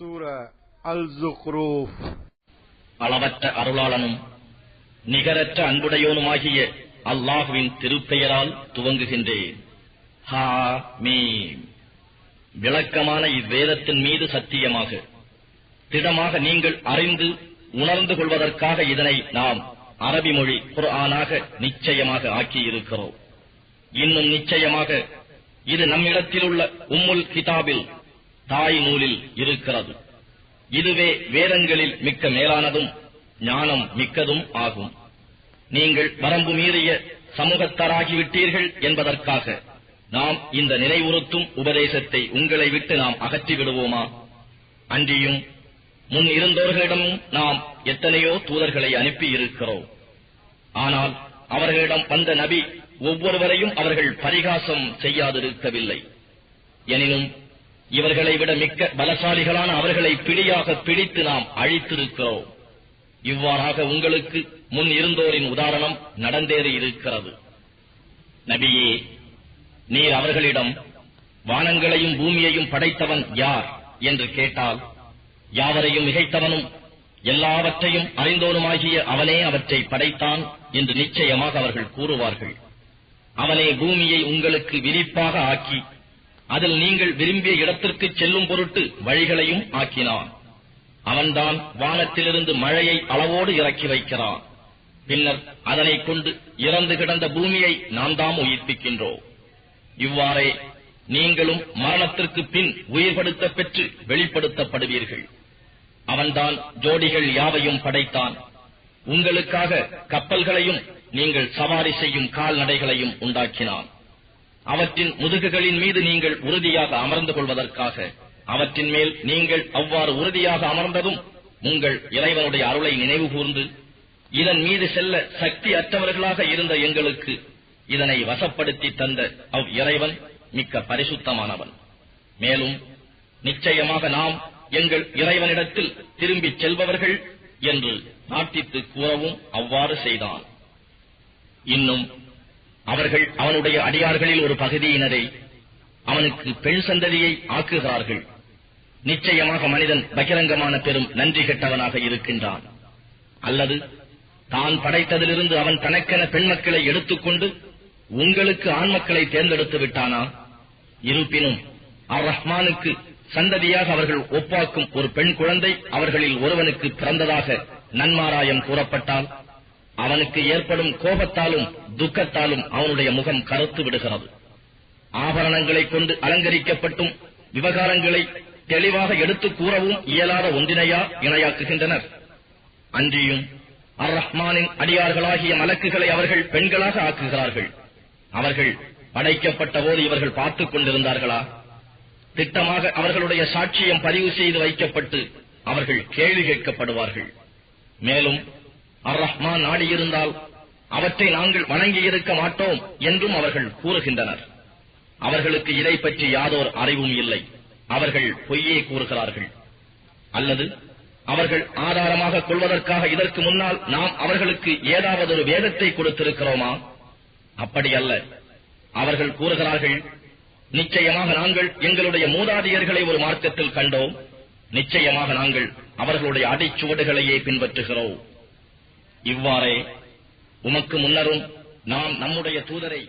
சூர அல் ஜுக்ரூப் அளவற்ற அருளாளனும் நிகரற்ற அன்புடையோனுமாகிய அல்லாஹுவின் திருப்பெயரால் துவங்குகின்றேன். ஹா மீம். விளக்கமான இவ்வேதத்தின் மீது சத்தியமாக திடமாக நீங்கள் அறிந்து உணர்ந்து கொள்வதற்காக இதனை நாம் அரபி மொழி குரானாக நிச்சயமாக ஆக்கியிருக்கிறோம். இன்னும் நிச்சயமாக இது நம்மிடத்தில் உள்ள உம்முல் கிதாபில் தாய் நூலில் இருக்கிறது. இதுவே வேதங்களில் மிக்க மேலானதும் ஞானம் மிக்கதும் ஆகும். நீங்கள் வரம்பு மீறிய சமூகத்தாராகிவிட்டீர்கள் என்பதற்காக நாம் இந்த நினைவுறுத்தும் உபதேசத்தை உங்களை விட்டு நாம் அகற்றி விடுவோமா? அன்றியும் முன் இருந்தவர்களிடமும் நாம் எத்தனையோ தூதர்களை அனுப்பி இருக்கிறோம் ஆனால் அவர்களிடம் வந்த நபி ஒவ்வொருவரையும் அவர்கள் பரிகாசம் செய்யாதிருக்கவில்லை. எனினும் இவர்களை விட மிக்க பலசாலிகளான அவர்களை பிடியாக பிடித்து நாம் அழித்திருக்கிறோம். இவ்வாறாக உங்களுக்கு முன் இருந்தோரின் உதாரணம் நடந்தேறி இருக்கிறது. நபியே நீர் அவர்களிடம் வானங்களையும் பூமியையும் படைத்தவன் யார் என்று கேட்டால் யாவரையும் மிகைத்தவனும் எல்லாவற்றையும் அறிந்தோனுமாகிய அவனே அவற்றை படைத்தான் என்று நிச்சயமாக அவர்கள் கூறுவார்கள். அவனே பூமியை உங்களுக்கு விரிப்பாக ஆக்கி அதில் நீங்கள் விரும்பிய இடத்திற்கு செல்லும் பொருட்டு வழிகளையும் ஆக்கினான். அவன்தான் வானத்திலிருந்து மழையை அளவோடு இறக்கி வைக்கிறான். பின்னர் அதனை கொண்டு இறந்து கிடந்த பூமியை நாம் தாம் உயிர்ப்பிக்கின்றோம். இவ்வாறே நீங்களும் மரணத்திற்கு பின் உயிர்படுத்த பெற்று வெளிப்படுத்தப்படுவீர்கள். அவன்தான் ஜோடிகள் யாவையும் படைத்தான். உங்களுக்காக கப்பல்களையும் நீங்கள் சவாரி செய்யும் கால்நடைகளையும் உண்டாக்கினான். அவற்றின் முதுகுகளின் மீது நீங்கள் உறுதியாக அமர்ந்து கொள்வதற்காக அவற்றின் மேல் நீங்கள் அவ்வாறு உறுதியாக அமர்ந்ததும் உங்கள் இறைவனுடைய அருளை நினைவு கூர்ந்து இதன் மீது செல்ல சக்தி அற்றவர்களாக இருந்த எங்களுக்கு இதனை வசப்படுத்தி தந்த அவ் இறைவன் மிக்க பரிசுத்தமானவன். மேலும் நிச்சயமாக நாம் எங்கள் இறைவனிடத்தில் திரும்பிச் செல்பவர்கள் என்று நாட்டித்து கூறவும் அவ்வாறு செய்தான். இன்னும் அவர்கள் அவனுடைய அடியார்களில் ஒரு பகுதியினரை அவனுக்கு பெண் சந்ததியை ஆக்குகிறார்கள். நிச்சயமாக மனிதன் பகிரங்கமான பெரும் நன்றி கெட்டவனாக இருக்கின்றான். அல்லது தான் படைத்ததிலிருந்து அவன் தனக்கென பெண் மக்களை எடுத்துக்கொண்டு உங்களுக்கு ஆண் மக்களை தேர்ந்தெடுத்து விட்டானா? இருப்பினும் அர் ரஹ்மானுக்கு சந்ததியாக அவர்கள் ஒப்பாக்கும் ஒரு பெண் குழந்தை அவர்களில் ஒருவனுக்கு பிறந்ததாக நன்மாராயம் கூறப்பட்டால் அவனுக்கு ஏற்படும் கோபத்தாலும் துக்கத்தாலும் அவனுடைய முகம் கருத்து விடுகிறது. ஆபரணங்களைக் கொண்டு அலங்கரிக்கப்பட்டும் விவகாரங்களை தெளிவாக எடுத்துக் கூறவும் இயலாத ஒன்றினையா இணையாக்குகின்றனர். அன்றியும் அர் ரஹ்மானின் அடியார்களாகிய மலக்குகளை அவர்கள் பெண்களாக ஆக்குகிறார்கள். அவர்கள் படைக்கப்பட்ட போது இவர்கள் பார்த்துக் கொண்டிருந்தார்களா? திட்டமாக அவர்களுடைய சாட்சியம் பதிவு செய்து வைக்கப்பட்டு அவர்கள் கேள்வி கேட்கப்படுவார்கள். மேலும் அர் ரஹ்மான் நாடியிருந்தால் அவற்றை நாங்கள் வணங்கியிருக்க மாட்டோம் என்றும் அவர்கள் கூறுகின்றனர். அவர்களுக்கு இதை பற்றி யாதோர் அறிவும் இல்லை. அவர்கள் பொய்யே கூறுகிறார்கள். அல்லது அவர்கள் ஆதாரமாக கொள்வதற்காக இதற்கு முன்னால் நாம் அவர்களுக்கு ஏதாவது ஒரு வேதத்தை கொடுத்திருக்கிறோமா? அப்படி அல்ல. அவர்கள் கூறுகிறார்கள் நிச்சயமாக நாங்கள் எங்களுடைய மூதாதையர்களை ஒரு மார்க்கத்தில் கண்டோம். நிச்சயமாக நாங்கள் அவர்களுடைய அடிச்சுவடுகளையே பின்பற்றுகிறோம். இவ்வாறே உமக்கு முன்னரும் நாம் நம்முடைய தூதரை